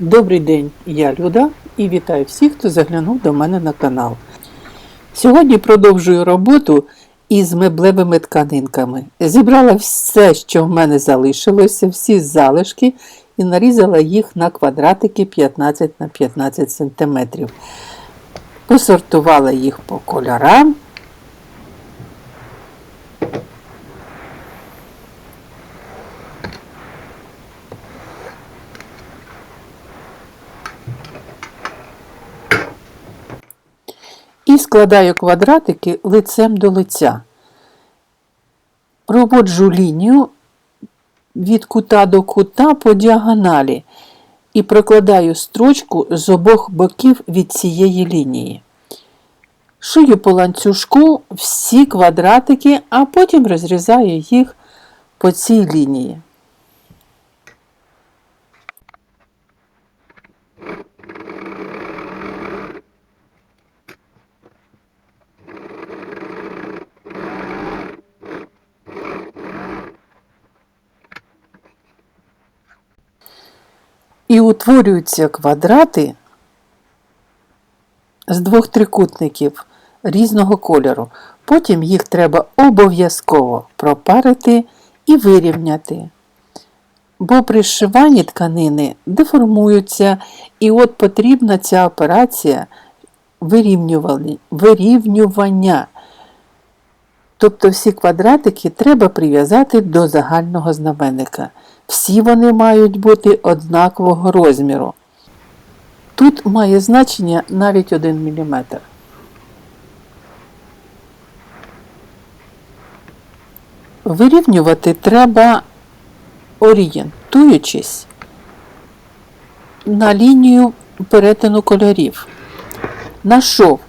Добрий день, я Люда і вітаю всіх, хто заглянув до мене на канал. Сьогодні продовжую роботу із меблевими тканинками. Зібрала все, що в мене залишилося, всі залишки, і нарізала їх на квадратики 15 на 15 см. Посортувала їх по кольорам. І складаю квадратики лицем до лиця. Проводжу лінію від кута до кута по діагоналі і прокладаю строчку з обох боків від цієї лінії. Шию по ланцюжку всі квадратики, а потім розрізаю їх по цій лінії. І утворюються квадрати з двох трикутників різного кольору. Потім їх треба обов'язково пропарити і вирівняти. Бо при зшиванні тканини деформуються, і от потрібна ця операція вирівнювання. Тобто всі квадратики треба прив'язати до загального знаменника. Всі вони мають бути однакового розміру. Тут має значення навіть 1 мм. Вирівнювати треба орієнтуючись на лінію перетину кольорів. На шов.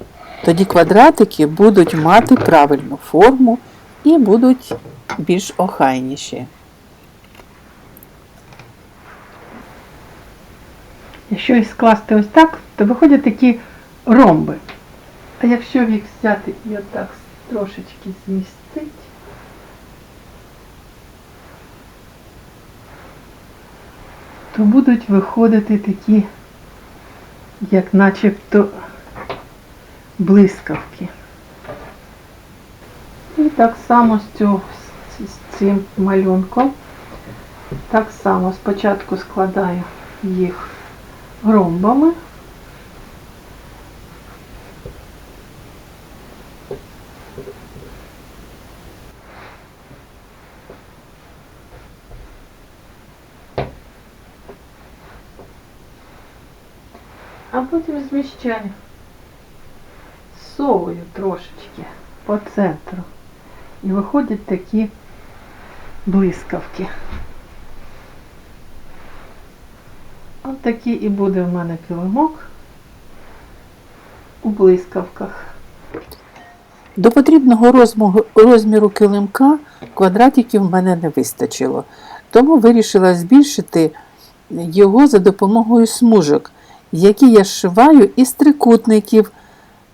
Тоді квадратики будуть мати правильну форму і будуть більш охайніші. Якщо їх скласти ось так, то виходять такі ромби. А якщо їх взяти і отак трошечки змістити, то будуть виходити такі, як начебто блискавки. І так само з, цього, з, цим малюнком. Так само спочатку складаю їх ромбами. А потім зміщаю совою трошечки по центру. І виходять такі блискавки. От такий і буде в мене килимок у блискавках. До потрібного розміру, килимка квадратиків в мене не вистачило, тому вирішила збільшити його за допомогою смужок, які я зшиваю із трикутників.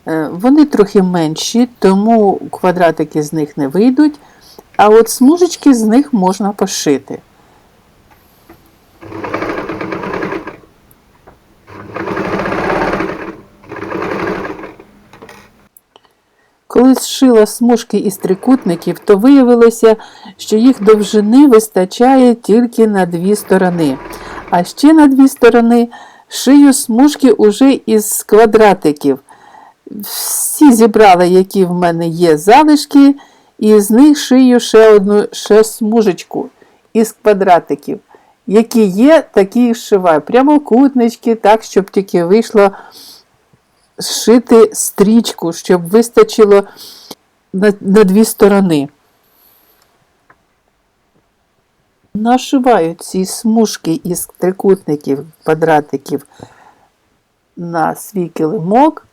Е, Вони трохи менші, тому квадратики з них не вийдуть, а от смужечки з них можна пошити. Коли зшила смужки із трикутників, то виявилося, що їх довжини вистачає тільки на дві сторони. А ще на дві сторони шию смужки уже із квадратиків. Всі зібрала, які в мене є залишки, і з них шию ще одну ще смужечку із квадратиків. Які є, такі і зшиваю. Прямокутнички, так, щоб тільки вийшло зшити стрічку, щоб вистачило на, на дві сторони. Нашиваю ці смужки із трикутників, квадратиків на свій килимок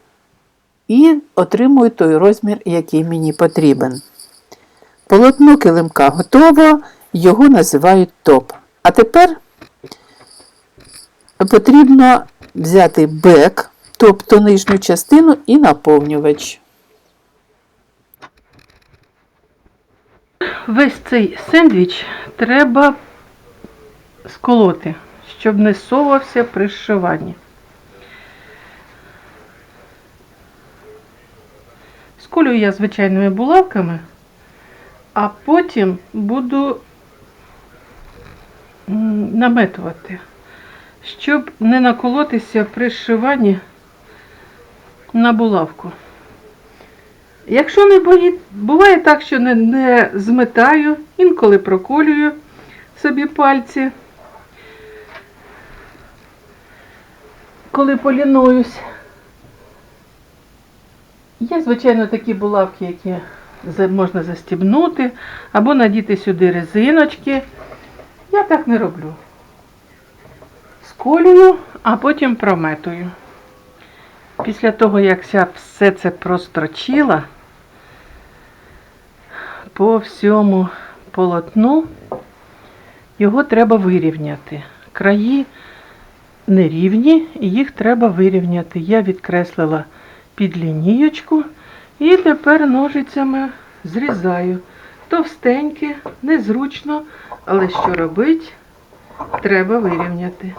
і отримую той розмір, який мені потрібен. Полотно килимка готово, його називають топ. А тепер потрібно взяти бек, тобто нижню частину і наповнювач. Весь цей сендвіч треба сколоти, щоб не совався при зшиванні. Сколюю я звичайними булавками, а потім буду наметувати, щоб не наколотися при зшиванні на булавку. Якщо не бої... буває так, що не, не зметаю, інколи проколюю собі пальці, коли полінуюсь. Є, звичайно, такі булавки, які можна застібнути, або надіти сюди резиночки. Я так не роблю. Сколюю, а потім прометую. Після того, як я все це прострочила по всьому полотну, його треба вирівняти. Краї нерівні, і їх треба вирівняти. Я відкреслила під лінієчку і тепер ножицями зрізаю. Товстеньке, незручно, але що робить, треба вирівняти.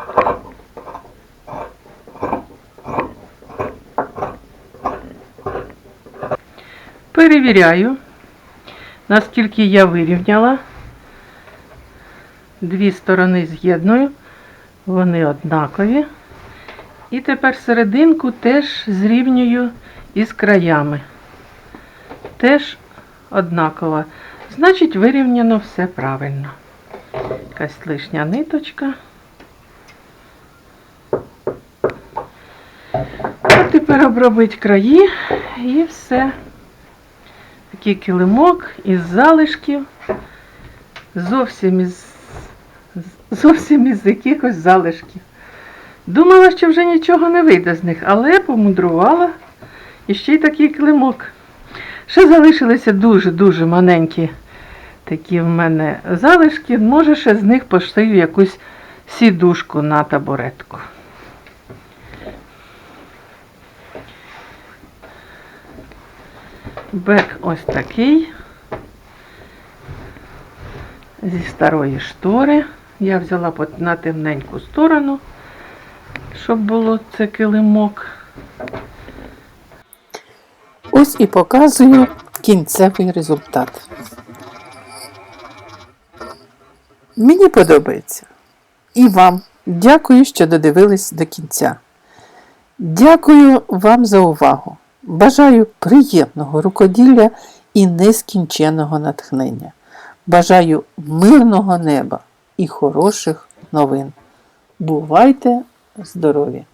Перевіряю, наскільки я вирівняла. Дві сторони з'єдную, вони однакові. І тепер серединку теж зрівнюю із краями. Теж однаково. Значить, вирівняно все правильно. Якась лишня ниточка. А тепер обробить краї і все. Такий килимок із залишків. Зовсім із, зовсім із якихось залишків. Думала, що вже нічого не вийде з них, але помудрувала і ще й такий килимок. Ще залишилися дуже-дуже маленькі такі в мене залишки. Може, ще з них пошию якусь сідушку на табуретку. Бек ось такий. Зі старої штори. Я взяла на темненьку сторону, щоб було це килимок. Ось і показую кінцевий результат. Мені подобається. І вам дякую, що додивились до кінця. Дякую вам за увагу. Бажаю приємного рукоділля і нескінченного натхнення. Бажаю мирного неба і хороших новин. Бувайте здорові!